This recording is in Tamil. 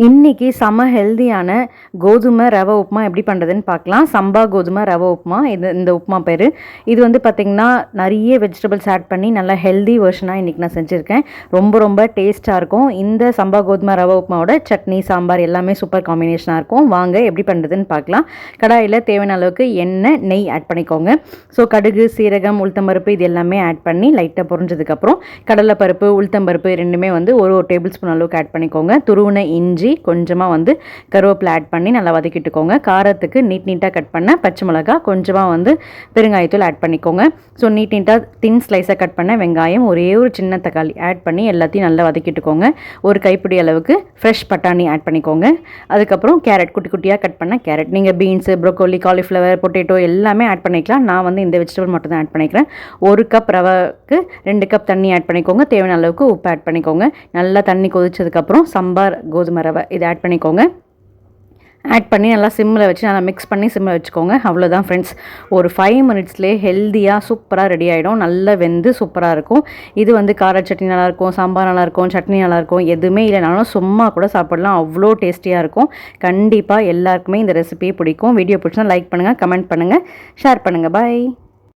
இன்றைக்கி செம ஹெல்தியான கோதுமை ரவை உப்புமா எப்படி பண்ணுறதுன்னு பார்க்கலாம். சம்பா கோதுமை ரவை உப்புமா. இது இந்த உப்புமா பேர். இது வந்து பார்த்திங்கன்னா நிறைய வெஜிடபிள்ஸ் ஆட் பண்ணி நல்லா ஹெல்தி வெர்ஷனாக இன்றைக்கி நான் செஞ்சுருக்கேன். ரொம்ப ரொம்ப டேஸ்ட்டாக இருக்கும். இந்த சம்பா கோதுமை ரவை உப்புமாவோட சட்னி சாம்பார் எல்லாமே சூப்பர் காம்பினேஷனாக இருக்கும். வாங்க எப்படி பண்ணுறதுன்னு பார்க்கலாம். கடாயில் தேவையான அளவுக்கு எண்ணெய் நெய் ஆட் பண்ணிக்கோங்க. ஸோ கடுகு சீரகம் உளுத்தம்பருப்பு இது எல்லாமே ஆட் பண்ணி லைட்டாக பொரிஞ்சதுக்கப்புறம் கடலைப்பருப்பு உளுத்தம்பருப்பு ரெண்டுமே வந்து ஒரு ஒரு டேபிள் ஸ்பூன் அளவுக்கு ஆட் பண்ணிக்கோங்க. துருவின இஞ்சி கொஞ்சமாக வந்து கருவேப்பிலை ஆட் பண்ணி பண்ணி நல்லா வதக்கிட்டுக்கோங்க. காரத்துக்கு நீட் நீட்டாக கட் பண்ண பச்சை மிளகா கொஞ்சமாக வந்து பெருங்காயத்தூள் ஆட் பண்ணிக்கோங்க. ஸோ நீட் நீட்டாக தின் ஸ்லைஸாக கட் பண்ண வெங்காயம் ஒரே ஒரு சின்ன தக்காளி ஆட் பண்ணி எல்லாத்தையும் நல்லா வதக்கிட்டுக்கோங்க. ஒரு கைப்பிடி அளவுக்கு ஃப்ரெஷ் பட்டாணி ஆட் பண்ணிக்கோங்க. அதுக்கப்புறம் கேரட் குட்டி குட்டியாக கட் பண்ண கேரட் நீங்கள் பீன்ஸு ப்ரோக்கோலி காலிஃப்ளவர் பொட்டேட்டோ எல்லாமே ஆட் பண்ணிக்கலாம். நான் வந்து இந்த வெஜிடபிள் மட்டும் தான் ஆட் பண்ணிக்கிறேன். ஒரு கப் ரவைக்கு ரெண்டு கப் தண்ணி ஆட் பண்ணிக்கோங்க. தேவையான அளவுக்கு உப்பு ஆட் பண்ணிக்கோங்க. நல்லா தண்ணி கொதிச்சதுக்கப்புறம் சம்பார் கோதுமை ரவை இதை ஆட் பண்ணிக்கோங்க. ஆட் பண்ணி நல்லா சிம்மில் வச்சு நல்லா மிக்ஸ் பண்ணி சிம்மில் வச்சுக்கோங்க. அவ்வளோதான் ஃப்ரெண்ட்ஸ் ஒரு ஃபைவ் மினிட்ஸ்லேயே ஹெல்த்தியாக சூப்பராக ரெடி ஆகிடும் நல்லா வெந்து சூப்பராக இருக்கும். இது வந்து கார சட்னி நல்லாயிருக்கும் சாம்பார் நல்லாயிருக்கும் சட்னி நல்லாயிருக்கும். எதுவுமே இல்லைனாலும் சும்மா கூட சாப்பிடலாம். அவ்வளோ டேஸ்டியாக இருக்கும். கண்டிப்பாக எல்லாருக்குமே இந்த ரெசிபியை பிடிக்கும். வீடியோ பிடிச்சா லைக் பண்ணுங்கள் கமெண்ட் பண்ணுங்கள் ஷேர் பண்ணுங்கள் பாய்